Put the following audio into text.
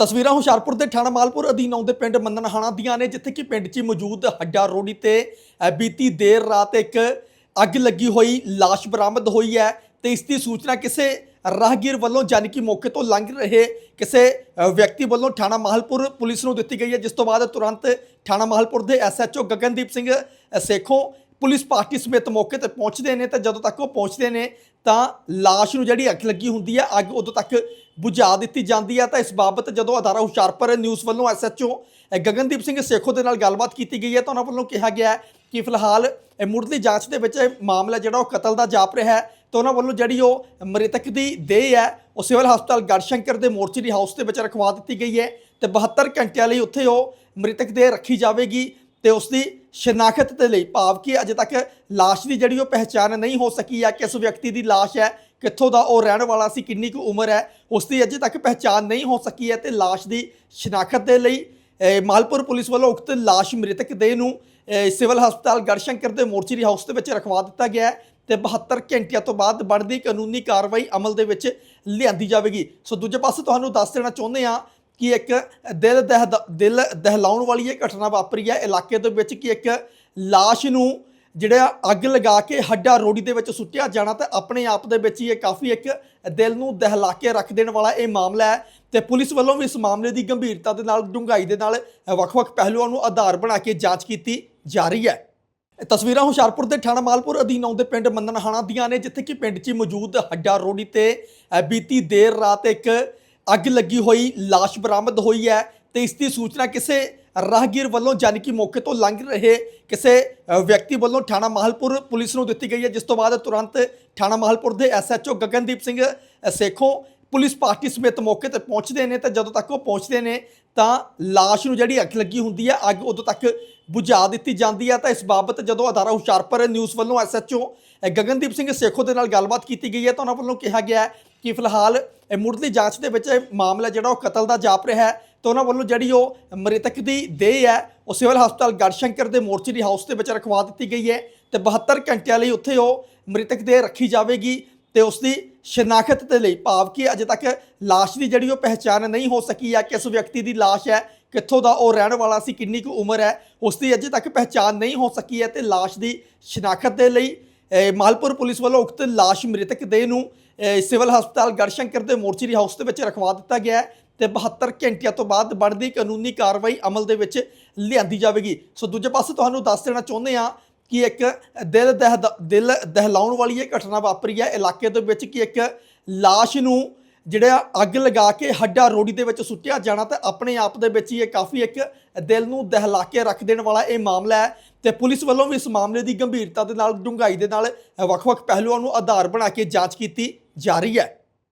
ਤਸਵੀਰਾਂ ਹੁਸ਼ਿਆਰਪੁਰ ਦੇ ਥਾਣਾ ਮਾਲਪੁਰ ਅਧੀਨ ਆਉਂਦੇ ਪਿੰਡ ਮੰਨਣਹਾਣਾ ਦੀਆਂ ਨੇ, ਜਿੱਥੇ ਕਿ ਪਿੰਡ 'ਚ ਮੌਜੂਦ ਹੱਡਾ ਰੋੜੀ ਤੇ ਬੀਤੀ ਦੇਰ ਰਾਤ ਇੱਕ ਅੱਗ ਲੱਗੀ ਹੋਈ, ਲਾਸ਼ ਬਰਾਮਦ ਹੋਈ ਹੈ ਤੇ ਇਸ ਦੀ ਸੂਚਨਾ ਕਿਸੇ ਰਾਹਗੀਰ ਵੱਲੋਂ ਜਾਣੀ ਕਿ ਮੌਕੇ ਤੋਂ ਲੰਘ ਰਹੇ ਕਿਸੇ ਵਿਅਕਤੀ ਵੱਲੋਂ ਥਾਣਾ ਮਾਹਲਪੁਰ ਪੁਲਿਸ ਨੂੰ ਦਿੱਤੀ ਗਈ ਹੈ। ਜਿਸ ਤੋਂ ਬਾਅਦ ਤੁਰੰਤ ਥਾਣਾ ਮਾਹਲਪੁਰ ਦੇ SHO Gagandeep Singh Sekhon police party ਸਮੇਤ ਮੌਕੇ ਤੇ ਪਹੁੰਚਦੇ ਨੇ ਤੇ ਜਦੋਂ ਤੱਕ ਉਹ ਪਹੁੰਚਦੇ ਨੇ ਤਾਂ ਲਾਸ਼ ਨੂੰ ਜਿਹੜੀ ਅੱਗ ਲੱਗੀ ਹੁੰਦੀ ਹੈ ਅੱਗ ਉਦੋਂ ਤੱਕ ਬੁਝਾ ਦਿੱਤੀ ਜਾਂਦੀ ਹੈ ਤਾਂ ਇਸ ਬਾਬਤ ਜਦੋਂ ਅਦਾਰਾ ਹੁਸ਼ਿਆਰਪੁਰ ਨਿਊਜ਼ ਵੱਲੋਂ ਐਸਐਚਓ ਗਗਨਦੀਪ ਸਿੰਘ ਸੇਖੋ ਦੇ ਨਾਲ ਗੱਲਬਾਤ ਕੀਤੀ ਗਈ ਹੈ ਤਾਂ ਉਹਨਾਂ ਵੱਲੋਂ ਕਿਹਾ ਗਿਆ ਕਿ ਫਿਲਹਾਲ ਇਹ ਮੁੱਢਲੀ ਜਾਂਚ ਦੇ ਵਿੱਚ ਇਹ ਮਾਮਲਾ ਜਿਹੜਾ ਉਹ ਕਤਲ ਦਾ ਜਾਪ ਰਿਹਾ ਹੈ। ਤਾਂ ਉਹਨਾਂ ਵੱਲੋਂ ਜਿਹੜੀ ਉਹ ਮ੍ਰਿਤਕ ਦੀ ਦੇਹ ਹੈ, ਉਹ ਸਿਵਲ ਹਸਪਤਾਲ ਗੜਸ਼ੰਕਰ ਦੇ ਮੋਰਚਰੀ ਹਾਊਸ ਦੇ ਵਿੱਚ ਰਖਵਾ ਦਿੱਤੀ ਗਈ ਹੈ ਤੇ 72 ਘੰਟਿਆਂ ਲਈ ਉੱਥੇ ਉਹ ਮ੍ਰਿਤਕ ਦੇਹ ਰੱਖੀ ਜਾਵੇਗੀ ਤੇ ਉਸ ਦੀ ਸ਼ਨਾਖਤ ਦੇ ਲਈ, ਭਾਵ ਕਿ ਅਜੇ ਤੱਕ ਲਾਸ਼ ਦੀ ਜਿਹੜੀ ਉਹ ਪਹਿਚਾਣ ਨਹੀਂ ਹੋ ਸਕੀ ਹੈ, ਕਿਸ ਵਿਅਕਤੀ ਦੀ ਲਾਸ਼ ਹੈ, ਕਿੱਥੋਂ ਦਾ ਉਹ ਰਹਿਣ ਵਾਲਾ ਸੀ, ਕਿੰਨੀ ਕੁ ਉਮਰ ਹੈ, ਉਸ ਦੀ ਅਜੇ ਤੱਕ ਪਹਿਚਾਣ ਨਹੀਂ ਹੋ ਸਕੀ ਹੈ ਤੇ ਲਾਸ਼ ਦੀ ਸ਼ਨਾਖਤ ਦੇ ਲਈ ਮਾਲਪੁਰ ਪੁਲਿਸ ਵੱਲੋਂ ਉਕਤ ਲਾਸ਼ ਮ੍ਰਿਤਕ ਦੇਹ ਨੂੰ ਸਿਵਲ ਹਸਪਤਾਲ ਗੜਸ਼ੰਕਰ ਦੇ ਮੋਰਚਰੀ ਹਾਊਸ ਦੇ ਵਿੱਚ ਰਖਵਾ ਦਿੱਤਾ ਗਿਆ ਹੈ ਤੇ 72 ਘੰਟਿਆਂ ਤੋਂ ਬਾਅਦ ਬਣਦੀ ਕਾਨੂੰਨੀ ਕਾਰਵਾਈ ਅਮਲ ਦੇ ਵਿੱਚ ਲਿਆਂਦੀ ਜਾਵੇਗੀ। ਸੋ ਦੂਜੇ ਪਾਸੇ ਤੁਹਾਨੂੰ ਦੱਸ ਦੇਣਾ ਚਾਹੁੰਦੇ ਹਾਂ ਕਿ ਇੱਕ ਦਿਲ ਦਹਿ ਦਿਲ ਦਹਿਲਾਉਣ ਵਾਲੀ ਇਹ ਘਟਨਾ ਵਾਪਰੀ ਹੈ। ਇਲਾਕੇ ਦੇ ਵਿੱਚ ਕਿ ਇੱਕ ਲਾਸ਼ ਨੂੰ ਜਿਹੜਾ ਅੱਗ ਲਗਾ ਕੇ ਹੱਡਾ ਰੋੜੀ ਦੇ ਵਿੱਚ ਸੁੱਟਿਆ ਜਾਣਾ ਤਾਂ ਆਪਣੇ ਆਪ ਦੇ ਵਿੱਚ ਹੀ ਇਹ ਕਾਫੀ ਇੱਕ ਦਿਲ ਨੂੰ ਦਹਿਲਾ ਕੇ ਰੱਖ ਦੇਣ ਵਾਲਾ ਇਹ ਮਾਮਲਾ ਹੈ ਤੇ ਪੁਲਿਸ ਵੱਲੋਂ ਵੀ ਇਸ ਮਾਮਲੇ ਦੀ ਗੰਭੀਰਤਾ ਦੇ ਨਾਲ, ਡੂੰਘਾਈ ਦੇ ਨਾਲ ਵੱਖ-ਵੱਖ ਪਹਿਲੂਆਂ ਨੂੰ ਆਧਾਰ ਬਣਾ ਕੇ ਜਾਂਚ ਕੀਤੀ ਜਾ ਰਹੀ ਹੈ। ਤਸਵੀਰਾਂ ਹੁਸ਼ਿਆਰਪੁਰ ਦੇ ਥਾਣਾ ਮਾਲਪੁਰ ਅਧੀਨ ਆਉਂਦੇ ਪਿੰਡ ਮੰਨਣਹਾਣਾ ਦੀਆਂ ਨੇ, ਜਿੱਥੇ ਕਿ ਪਿੰਡ 'ਚ ਹੀ ਮੌਜੂਦ ਹੱਡਾ ਰੋੜੀ ਤੇ ਬੀਤੀ ਦੇਰ ਰਾਤ ਇੱਕ ਅੱਗ ਲੱਗੀ ਹੋਈ ਲਾਸ਼ ਬਰਾਮਦ ਹੋਈ ਹੈ ਤੇ ਇਸ ਦੀ ਸੂਚਨਾ ਕਿਸੇ ਰਾਹਗੀਰ ਵੱਲੋਂ ਜਾਣੀ ਕਿ ਮੌਕੇ ਤੋਂ ਲੰਘ ਰਹੇ ਕਿਸੇ ਵਿਅਕਤੀ ਵੱਲੋਂ ਥਾਣਾ ਮਾਹਲਪੁਰ ਪੁਲਿਸ ਨੂੰ ਦਿੱਤੀ ਗਈ ਹੈ ਜਿਸ ਤੋਂ ਬਾਅਦ ਤੁਰੰਤ ਥਾਣਾ ਮਾਹਲਪੁਰ ਦੇ ਐਸਐਚਓ ਗਗਨਦੀਪ ਸਿੰਘ ਅ, ਸੇਖੋਂ ਪੁਲਿਸ ਪਾਰਟੀ ਸਮੇਤ ਮੌਕੇ ਤੇ ਪਹੁੰਚਦੇ ਨੇ ਤੇ ਜਦੋਂ ਤੱਕ ਉਹ ਪਹੁੰਚਦੇ ਨੇ ਤਾਂ ਲਾਸ਼ ਨੂੰ ਜਿਹੜੀ ਅੱਗ ਲੱਗੀ ਹੁੰਦੀ ਹੈ ਅੱਗ ਉਦੋਂ ਤੱਕ ਬੁਝਾ ਦਿੱਤੀ ਜਾਂਦੀ ਹੈ। ਤਾਂ ਇਸ ਬਾਬਤ ਜਦੋਂ ਅਦਾਰਾ ਹੁਸ਼ਿਆਰਪੁਰ ਨਿਊਜ਼ ਵੱਲੋਂ ਐਸਐਚਓ ਗਗਨਦੀਪ ਸਿੰਘ ਸੇਖੋ ਦੇ ਨਾਲ ਗੱਲਬਾਤ ਕੀਤੀ ਗਈ ਹੈ ਤਾਂ ਉਹਨਾਂ ਵੱਲੋਂ ਕਿਹਾ ਗਿਆ ਹੈ ਕਿ ਫਿਲਹਾਲ ਇਹ ਮੁੱਢਲੀ ਜਾਂਚ ਦੇ ਵਿੱਚ ਇਹ ਮਾਮਲਾ ਜਿਹੜਾ ਉਹ ਕਤਲ ਦਾ ਜਾਪ ਰਿਹਾ ਹੈ ਤਾਂ ਉਹਨਾਂ ਵੱਲੋਂ ਜਿਹੜੀ ਉਹ ਮ੍ਰਿਤਕ ਦੀ ਦੇਹ ਹੈ, ਉਹ ਸਿਵਲ ਹਸਪਤਾਲ ਗੜਸ਼ੰਕਰ ਦੇ ਮੋਰਚਰੀ ਹਾਊਸ ਦੇ ਵਿੱਚ ਰਖਵਾ ਦਿੱਤੀ ਗਈ ਹੈ ਤੇ 72 ਘੰਟਿਆਂ ਲਈ ਉੱਥੇ ਉਹ ਮ੍ਰਿਤਕ ਦੇਹ ਰੱਖੀ ਜਾਵੇਗੀ ਤੇ ਉਸ ਦੀ ਸ਼ਨਾਖਤ ਦੇ ਲਈ ਭਾਵ ਕਿ ਅਜੇ ਤੱਕ ਲਾਸ਼ ਦੀ ਜਿਹੜੀ ਉਹ ਪਹਿਚਾਣ ਨਹੀਂ ਹੋ ਸਕੀ ਹੈ ਕਿਸ ਵਿਅਕਤੀ ਦੀ ਲਾਸ਼ ਹੈ, ਕਿੱਥੋਂ ਦਾ ਉਹ ਰਹਿਣ ਵਾਲਾ ਸੀ, ਕਿੰਨੀ ਕੁ ਉਮਰ ਹੈ, ਉਸ ਦੀ ਅਜੇ ਤੱਕ ਪਹਿਚਾਣ ਨਹੀਂ ਹੋ ਸਕੀ ਹੈ ਤੇ ਲਾਸ਼ ਦੀ ਸ਼ਨਾਖਤ ਦੇ ਲਈ ਮਾਲਪੁਰ ਪੁਲਿਸ ਵੱਲੋਂ ਉਕਤ ਲਾਸ਼ ਮ੍ਰਿਤਕ ਦੇਹ ਨੂੰ ਸਿਵਲ ਹਸਪਤਾਲ ਗੜਸ਼ੰਕਰ ਦੇ ਮੋਰਚਰੀ ਹਾਊਸ ਦੇ ਵਿੱਚ ਰਖਵਾ ਦਿੱਤਾ ਗਿਆ ਹੈ ਤੇ 72 ਘੰਟਿਆਂ ਤੋਂ ਬਾਅਦ ਬਣਦੀ ਕਾਨੂੰਨੀ ਕਾਰਵਾਈ ਅਮਲ ਦੇ ਵਿੱਚ ਲਿਆਂਦੀ ਜਾਵੇਗੀ। ਸੋ ਦੂਜੇ ਪਾਸੇ ਤੁਹਾਨੂੰ ਦੱਸ ਦੇਣਾ ਚਾਹੁੰਦੇ ਹਾਂ ਕਿ ਇੱਕ ਦਿਲ ਦਹਿ ਦਿਲ ਦਹਿਲਾਉਣ ਵਾਲੀ ਇਹ ਘਟਨਾ ਵਾਪਰੀ ਹੈ। ਇਲਾਕੇ ਦੇ ਵਿੱਚ ਕਿ ਇੱਕ ਲਾਸ਼ ਨੂੰ ਜਿਹੜਾ ਅੱਗ ਲਗਾ ਕੇ ਹੱਡਾ ਰੋੜੀ ਦੇ ਵਿੱਚ ਸੁੱਟਿਆ ਜਾਣਾ ਤਾਂ ਆਪਣੇ ਆਪ ਦੇ ਵਿੱਚ ਹੀ ਇਹ ਕਾਫੀ ਇੱਕ ਦਿਲ ਨੂੰ ਦਹਿਲਾ ਕੇ ਰੱਖ ਦੇਣ ਵਾਲਾ ਇਹ ਮਾਮਲਾ ਹੈ ਤੇ ਪੁਲਿਸ ਵੱਲੋਂ ਵੀ ਇਸ ਮਾਮਲੇ ਦੀ ਗੰਭੀਰਤਾ ਦੇ ਨਾਲ ਡੂੰਘਾਈ ਦੇ ਨਾਲ ਵੱਖ-ਵੱਖ ਪਹਿਲੂਆਂ ਨੂੰ ਆਧਾਰ ਬਣਾ ਕੇ ਜਾਂਚ ਕੀਤੀ ਜਾ ਰਹੀ ਹੈ।